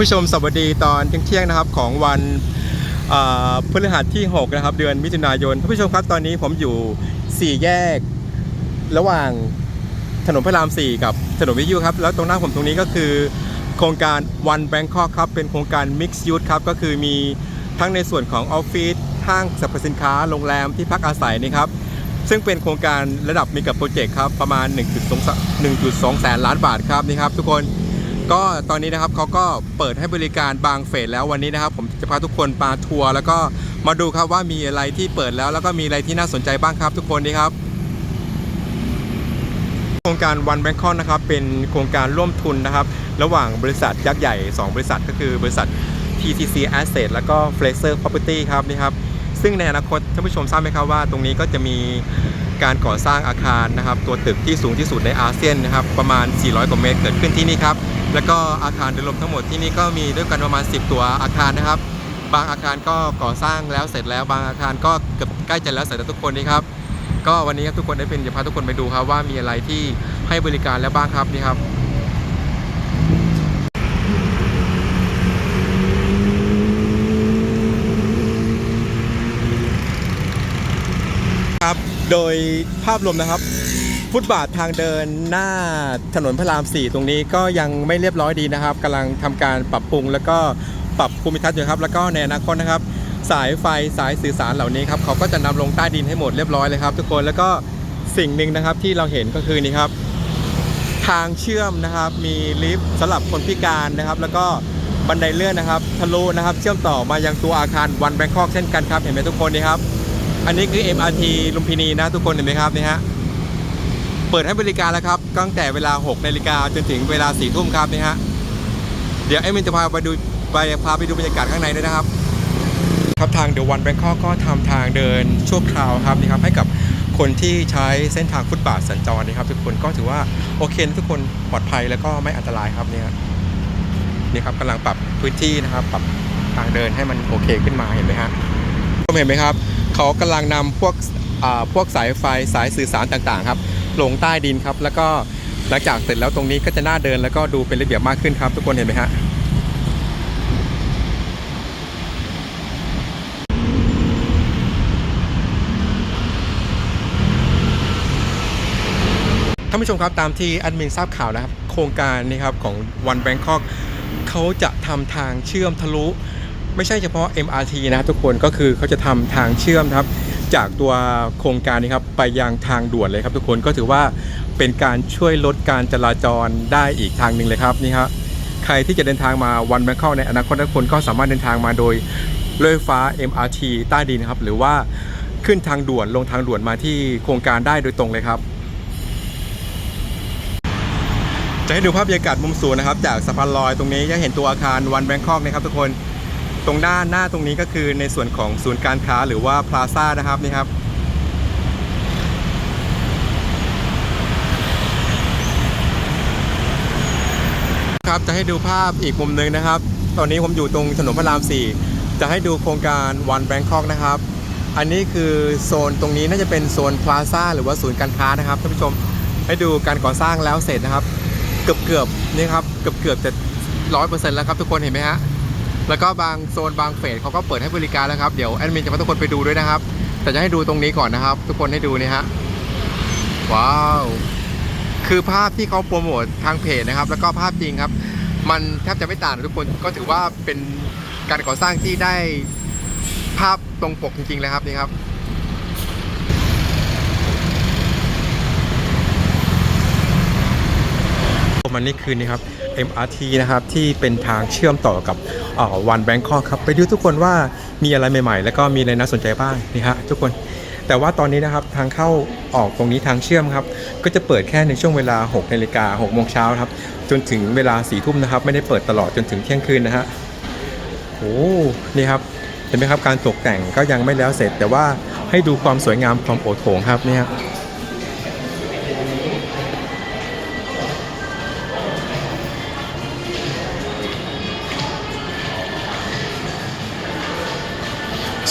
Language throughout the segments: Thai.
ผู้ชมสวัสดีตอนเที่ยงๆนะครับของวันพฤหัสที่ 6 นะครับ เดือนมิถุนายนท่านผู้ชมครับตอนนี้ผมอยู่ 4 แยกระหว่างถนนพระราม 4 กับถนนวิทยุครับ แล้วตรงหน้าผมตรงนี้ก็คือโครงการ One Bangkok ครับ เป็นโครงการ Mix Use ครับ ก็คือมีทั้งในส่วนของออฟฟิศห้างสรรพสินค้าโรงแรมที่พักอาศัยนี่ครับ ซึ่งเป็นโครงการระดับมีกับโปรเจกต์ครับ ประมาณ 1.2 1.2 แสนล้านบาทครับนี่ครับทุกคน ก็ตอนนี้นะครับเขาก็เปิดให้บริการบางเฟสแล้ววันนี้นะครับผมจะพาทุกคนมาทัวร์แล้วก็มาดูครับว่ามีอะไรที่เปิดแล้วแล้วก็มีอะไรที่น่าสนใจบ้างครับทุกคนนี่ครับโครงการ One Bangkok นะครับเป็นโครงการร่วมทุนนะครับ ระหว่างบริษัทยักษ์ใหญ่ 2 บริษัทก็คือบริษัท TTC Asset แล้วก็ Fraser Property ครับนี่ครับซึ่งในอนาคตท่านผู้ชมทราบไหมครับว่าตรงนี้ก็จะมี การก่อสร้างอาคารนะครับ ตัวตึกที่สูงที่สุดในอาเซียนนะครับ ประมาณ 400 กว่าเมตรเกิดขึ้นที่นี่ครับ แล้วก็อาคารโดยรวมทั้งหมดที่นี่ก็มีด้วยกันประมาณ 10 ตัวอาคารนะครับ บางอาคารก็ก่อสร้างแล้วเสร็จแล้ว บางอาคารก็เกือบใกล้จะแล้วเสร็จแล้วทุกคนนี่ครับ ก็วันนี้ครับทุกคนได้เป็นจะพาทุกคนไปดูครับว่ามีอะไรที่ให้บริการแล้วบ้างครับนี่ครับ ครับ โดยภาพรวมนะครับ ฟุตบาททางเดินหน้าถนนพระราม 4 ตรงนี้ก็ยังไม่เรียบร้อยดีนะครับกำลังทำการปรับปรุง แล้วก็ปรับภูมิทัศน์อยู่ครับ แล้วก็ในอนาคตนะครับ สายไฟสายสื่อสารเหล่านี้ครับเขาก็จะนำลงใต้ดินให้หมดเรียบร้อยเลยครับ ทุกคนแล้วก็สิ่งหนึ่งนะครับที่เราเห็นก็คือนี่ครับทางเชื่อมนะครับมีลิฟต์สำหรับคนพิการนะครับ แล้วก็บันไดเลื่อนนะครับทะลุนะครับ เชื่อมต่อมายังตัวอาคารวันแบงคอกเช่นกันครับ เห็นไหมทุกคนนี่ครับ อันนี้คือ MRT ลุมพินีนะทุกคนเห็นไหมครับนี่ฮะเปิดให้บริการแล้วครับตั้งแต่เวลา 6นาฬิกาจนถึงเวลา4ทุ่มครับนี่ฮะเดี๋ยวไอ้มินจะพาไปดูไปพาไปดูบรรยากาศข้างในด้วยนะครับ ครับทางเดอะวันแบงคอกก็ทำทางเดินชั่วคราวครับนี่ครับให้กับคนที่ใช้เส้นทางฟุตบาทสัญจรนะครับ ทุกคนก็ถือว่าโอเคนะทุกคนปลอดภัยแล้วก็ไม่อันตรายครับเนี่ยนี่ครับกำลังปรับพื้นที่นะครับ ปรับทางเดินให้มันโอเคขึ้นมาเห็นไหมฮะผมเห็นไหมครับ เขากำลังนำพวกพวกสายไฟสายสื่อสารต่างๆครับลงใต้ดินครับ แล้วก็หลังจากเสร็จแล้วตรงนี้ก็จะน่าเดินแล้วก็ดูเป็นระเบียบมากขึ้นครับ ทุกคนเห็นไหมฮะท่านผู้ชมครับตามที่แอดมินทราบข่าวนะครับ โครงการนี้ครับของ One Bangkok เขาจะทำทางเชื่อมทะลุ ไม่ใช่เฉพาะ MRT นะครับทุกคนก็คือเขาจะทำทางเชื่อมครับ จากตัวโครงการนี้ครับไปยังทางด่วนเลยครับ ทุกคนก็ถือว่าเป็นการช่วยลดการจราจรได้อีกทางหนึ่งเลยครับนี่ครับใครที่จะเดินทางมาวันแบงคอกในอนาคตทุกคนก็สามารถเดินทางมาโดยรถไฟฟ้า MRT ใต้ดินครับ หรือว่าขึ้นทางด่วนลงทางด่วนมาที่โครงการได้โดยตรงเลยครับ จะให้ดูภาพบรรยากาศมุมสูงนะครับ จากสะพานลอยตรงนี้ยังเห็นตัวอาคารวันแบงคอกนะครับทุกคน ตรงด้านหน้าตรงนี้ก็คือในส่วนของศูนย์การค้าหรือว่าพลาซ่านะครับนี่ครับ ครับจะให้ดูภาพอีกมุมหนึ่งนะครับ ตอนนี้ผมอยู่ตรงถนนพระราม 4 จะให้ดูโครงการวันแบงคอกนะครับ อันนี้คือโซนตรงนี้น่าจะเป็นโซนพลาซ่าหรือว่าศูนย์การค้านะครับท่านผู้ชมให้ดูการก่อสร้างแล้วเสร็จนะครับ เกือบเกือบนี่ครับเกือบเกือบจะร้อยเปอร์เซ็นต์แล้วครับทุกคนเห็นไหมฮะ แล้วก็บางโซนบางเฟสเขาก็เปิดให้บริการแล้วครับเดี๋ยวแอดมินจะพาทุกคนไปดูด้วยนะครับ แต่จะให้ดูตรงนี้ก่อนนะครับ ทุกคนให้ดูนี่ฮะว้าวคือภาพที่เขาโปรโมททางเพจนะครับ แล้วก็ภาพจริงครับ มันแทบจะไม่ต่างทุกคนก็ถือว่าเป็นการก่อสร้างที่ได้ภาพตรงปกจริงๆเลยครับนี่ครับมันนี่คือนี่ครับ MRT นะครับที่เป็นทางเชื่อมต่อกับวันแบงคอกครับไปดูทุกคนว่ามีอะไรใหม่ๆ แล้วก็มีอะไรน่าสนใจบ้างนี่ฮะทุกคนแต่ว่าตอนนี้นะครับทางเข้าออกตรงนี้ทางเชื่อมครับก็จะเปิดแค่ในช่วงเวลา6นาฬิกา6โมงเช้าครับจนถึงเวลา4ทุ่มนะครับไม่ได้เปิดตลอดจนถึงเที่ยงคืนนะฮะโอ้นี่ครับเห็นไหมครับการตกแต่งก็ยังไม่แล้วเสร็จ แต่ว่าให้ดูความสวยงามความโอโถงครับเนี่ฮ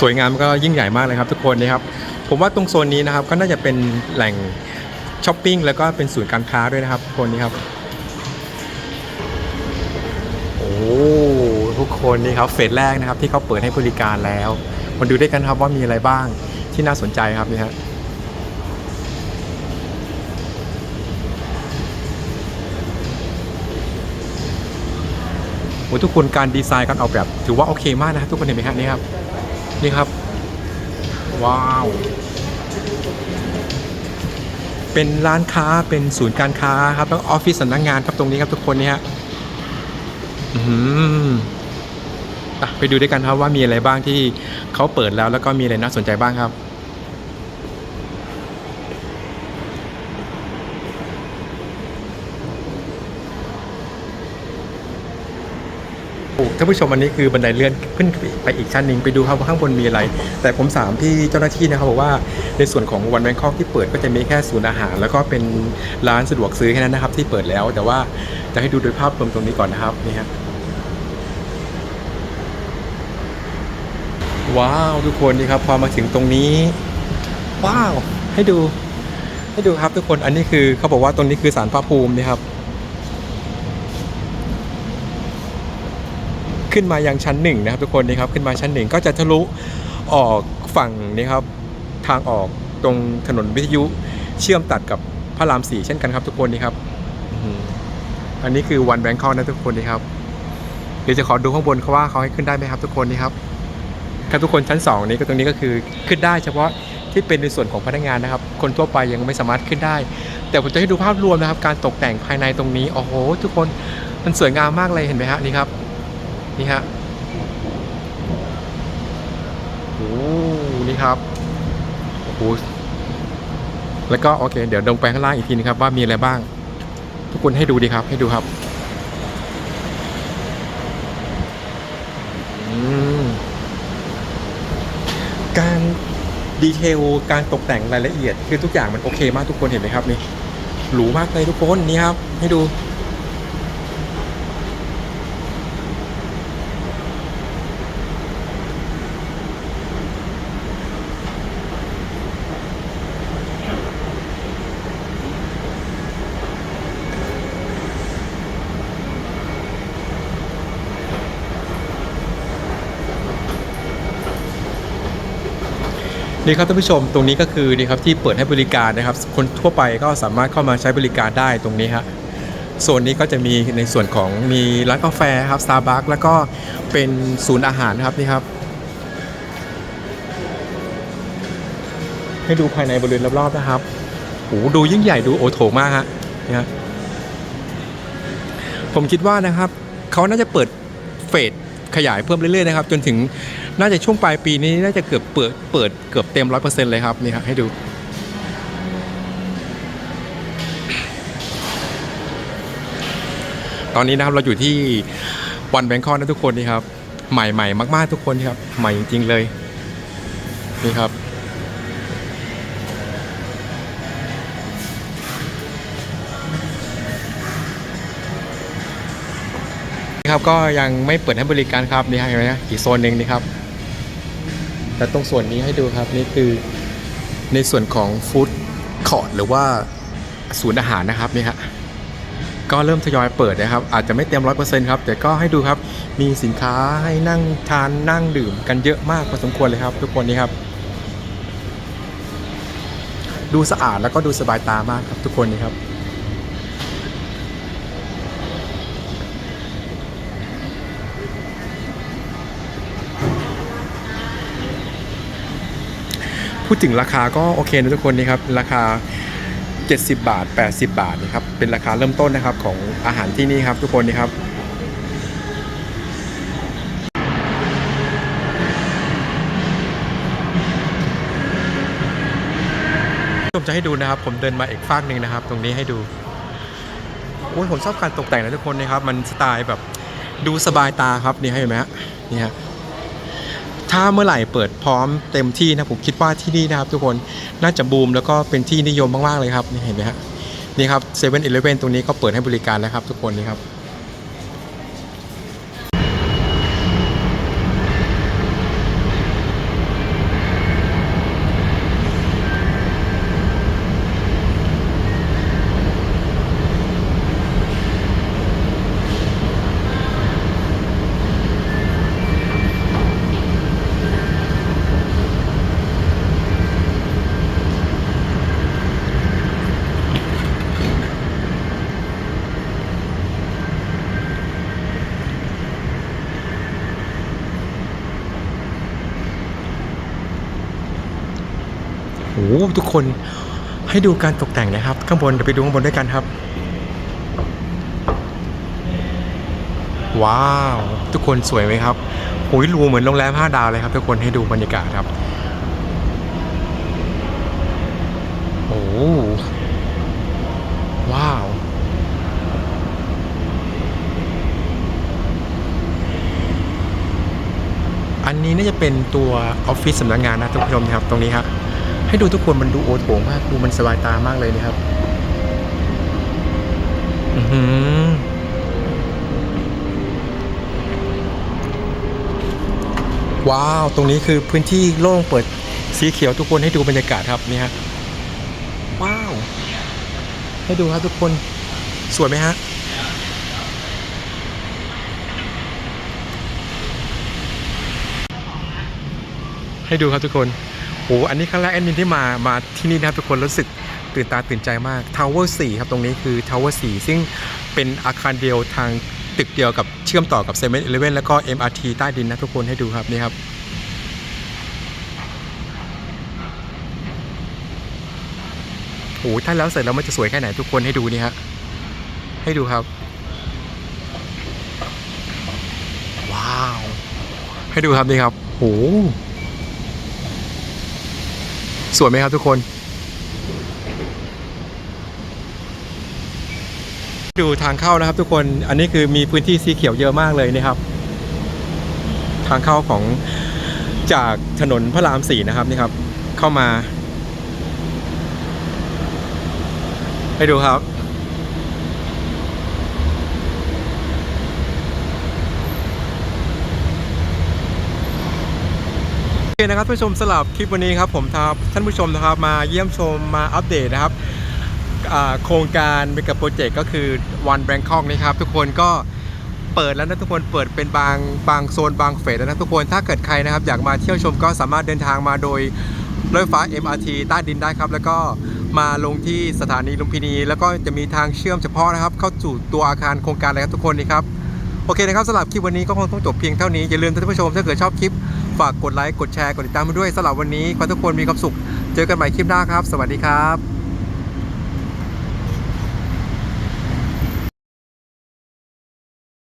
สวยงามก็ยิ่งใหญ่มากเลยครับทุกคนนะครับ ผมว่าตรงโซนนี้นะครับก็น่าจะเป็นแหล่งช้อปปิ้งแล้วก็เป็นศูนย์การค้าด้วยนะครับทุกคนนี้ครับ โอ้ทุกคนนี่ครับเฟสแรกนะครับที่เขาเปิดให้บริการแล้วมาดูด้วยกันครับว่ามีอะไรบ้างที่น่าสนใจครับนี่ฮะโอ้ทุกคนการดีไซน์การออกแบบถือว่าโอเคมากนะครับทุกคนเห็นไหมฮะนี่ครับ นี่ครับ ว้าว เป็นร้านค้าเป็นศูนย์การค้าครับแล้วออฟฟิศสำนักงานครับตรงนี้ครับทุกคนเนี่ยฮะไปดูด้วยกันครับว่ามีอะไรบ้างที่เขาเปิดแล้วแล้วก็มีอะไรน่าสนใจบ้างครับ ท่านผู้ชมอันนี้คือบันไดเลื่อนขึ้นไปอีกชั้นหนึ่งไปดูครับว่าข้างบนมีอะไร แต่ผมถามที่เจ้าหน้าที่นะครับบอกว่าในส่วนของวันแบงคอกที่เปิดก็จะมีแค่ศูนย์อาหาร แล้วก็เป็นร้านสะดวกซื้อแค่นั้นนะครับ ที่เปิดแล้ว แต่ว่าจะให้ดูโดยภาพรวมตรงนี้ก่อนนะครับนี่ฮะว้าวทุกคนนี่ครับพอมาถึงตรงนี้ ว้าว ให้ดู ให้ดูครับทุกคนอันนี้คือเขาบอกว่าตรงนี้คือสารพระภูมินี่ครับ ขึ้นมายังชั้นหนึ่งนะครับทุกคนนี่ครับขึ้นมาชั้นหนึ่งก็จะทะลุออกฝั่งนี่ครับทางออกตรงถนนวิทยุเชื่อมตัดกับพระรามสี่เช่นกันครับทุกคนนี่ครับอันนี้คือวันแบงคอกนะทุกคนนี่ครับเดี๋ยวจะขอดูข้างบนเขาว่าเขาให้ขึ้นได้ไหมครับ ทุกคนนี่ครับครับทุกคนชั้นสองนี้ก็ตรงนี้ก็คือขึ้นได้เฉพาะที่เป็นในส่วนของพนักงานนะครับ คนทั่วไปยังไม่สามารถขึ้นได้ แต่ผมจะให้ดูภาพรวมนะครับ การตกแต่งภายในตรงนี้โอ้โห ทุกคนมันสวยงามมากเลยเห็นไหมฮะนี่ครับ นี่ฮะโอ้นี่ครับโอ้โหแล้วก็โอเค เดี๋ยวลงไปข้างล่างอีกทีนึงครับ ว่ามีอะไรบ้าง ทุกคนให้ดูดีครับ ให้ดูครับการดีเทลการตกแต่งรายละเอียด คือทุกอย่างมันโอเคมากทุกคนเห็นไหมครับนี่หรูมากเลยทุกคนนี่ครับ ให้ดู นี่ครับท่านผู้ชมตรงนี้ก็คือนี่ครับที่เปิดให้บริการนะครับ คนทั่วไปก็สามารถเข้ามาใช้บริการได้ตรงนี้ฮะโซนนี้ก็จะมีในส่วนของมีร้านกาแฟครับ Starbucks แล้วก็เป็นศูนย์อาหารครับนี่ครับ ให้ดูภายในบริเวณรอบๆนะครับโอ้โหดูยิ่งใหญ่ดูโอโถงมากฮะนี่ฮะผมคิดว่านะครับเขาน่าจะเปิดเฟสขยายเพิ่มเรื่อยๆนะครับ จนถึง น่าจะช่วงปลายปีนี้น่าจะเกือบเปิดเปิดเกือบเต็มร้อยเปอร์เซ็นต์เลยครับนี่ครับให้ดูตอนนี้นะครับเราอยู่ที่วันแบงคอกนะทุกคนนี่ครับ ใหม่ๆมาก ๆ ทุกคนครับ ใหม่จริง ๆ เลย นี่ครับนี่ครับก็ยังไม่เปิดให้บริการครับนี่ฮะเห็นไหมฮะอีกโซนหนึ่งนี่ครับ แต่ตรงส่วนนี้ให้ดูครับนี่คือในส่วนของฟู้ดคอร์ทหรือว่าศูนย์อาหารนะครับนี่ฮะก็เริ่มทยอยเปิดนะครับ อาจจะไม่เต็มร้อยเปอร์เซ็นต์ครับ แต่ก็ให้ดูครับ มีสินค้าให้นั่งทานนั่งดื่มกันเยอะมากพอสมควรเลยครับ ทุกคนนี่ครับ ดูสะอาดแล้วก็ดูสบายตามากครับทุกคนนี่ครับ พูดถึงราคาก็โอเคนะทุกคนนี่ครับราคา 70 บาท 80 บาทนะครับเป็นราคาเริ่มต้นนะครับของอาหารที่นี่ครับทุกคนนี่ครับผมจะให้ดูนะครับ ผมเดินมาอีกฟากหนึ่งนะครับ ตรงนี้ให้ดูโอ้ยผมชอบการตกแต่งนะทุกคนนะครับ มันสไตล์แบบดูสบายตาครับนี่ให้ไหมฮะนี่ฮะ ถ้าเมื่อไหร่เปิดพร้อมเต็มที่นะผมคิดว่าที่นี่นะครับ ทุกคนน่าจะบูมแล้วก็เป็นที่นิยมมากๆเลยครับนี่เห็นไหมฮะนี่ครับเซเว่นอีเลฟเว่นตรงนี้ก็เปิดให้บริการแล้วครับทุกคนนี่ครับ ทุกคนให้ดูการตกแต่งนะครับ ข้างบนเดี๋ยวไปดูข้างบนด้วยกันครับ ว้าว ทุกคนสวยไหมครับโอ้ยรูเหมือนโรงแรมห้าดาวเลยครับ ทุกคนให้ดูบรรยากาศครับโอ้ว้าวอันนี้น่าจะเป็นตัวออฟฟิศสำนักงานนะทุกผู้ชมครับตรงนี้ครับ ให้ดูทุกคนมันดูโอโถงมาก ดูมันสบายตามากเลยนะครับ อือหือว้าว ตรงนี้คือพื้นที่โล่งเปิดสีเขียวทุกคนให้ดูบรรยากาศครับนี่ฮะ ว้าว ให้ดูครับทุกคน สวยไหมฮะ ให้ดูครับทุกคน โอ้อันนี้ครั้งแรกแอดมินที่มา มาที่นี่นะครับทุกคนรู้สึกตื่นตาตื่นใจมาก Tower 4ครับตรงนี้คือ Tower 4ซึ่งเป็นอาคารเดียวทางตึกเดียวกับเชื่อมต่อกับ7 e เ e ่ e อแล้วก็ MRT ใต้ดินนะทุกคนให้ดูครับนี่ครับโอ้ถ้าแล้วเสร็จแล้วมันจะสวยแค่ไหนทุกคนให้ดูนี่ฮะให้ดูครับ ว้าว ให้ดูครับนี่ครับโอ้ สวยไหมครับทุกคน ดูทางเข้านะครับทุกคนอันนี้คือมีพื้นที่สีเขียวเยอะมากเลยนะครับ ทางเข้าของจากถนนพระรามสี่นะครับนี่ครับ เข้ามา ให้ดูครับ อเคนะครับท่านผู้ชมสลับคลิปวันนี้ครับผมทาท่านผู้ชมนะครับมาเยี่ยมชมมาอัปเดตนะครับโครงการเมกะโปรเจกต์ก็คือวันแบงคอกนี่ครับทุกคนก็เปิดแล้วนะทุกคนเปิดเป็นบางบางโซนบางเฟสแล้วนะทุกคนถ้าเกิดใครนะครับ อยากมาเที่ยวชมก็สามารถเดินทางมาโดยรถไฟฟ้า MRT ใต้ดินได้ครับ แล้วก็มาลงที่สถานีลุมพินี แล้วก็จะมีทางเชื่อมเฉพาะนะครับ เข้าสู่ตัวอาคารโครงการเลยครับทุกคนนี่ครับโอเคนะครับสำหรับคลิปวันนี้ก็คงต้องจบเพียงเท่านี้อย่าลืมท่านผู้ชมถ้าเกิดชอบคลิป ฝากกดไลค์กดแชร์กดติดตามมาด้วยสำหรับวันนี้ขอทุกคนมีความสุข เจอกันใหม่คลิปหน้าครับ สวัสดีครับ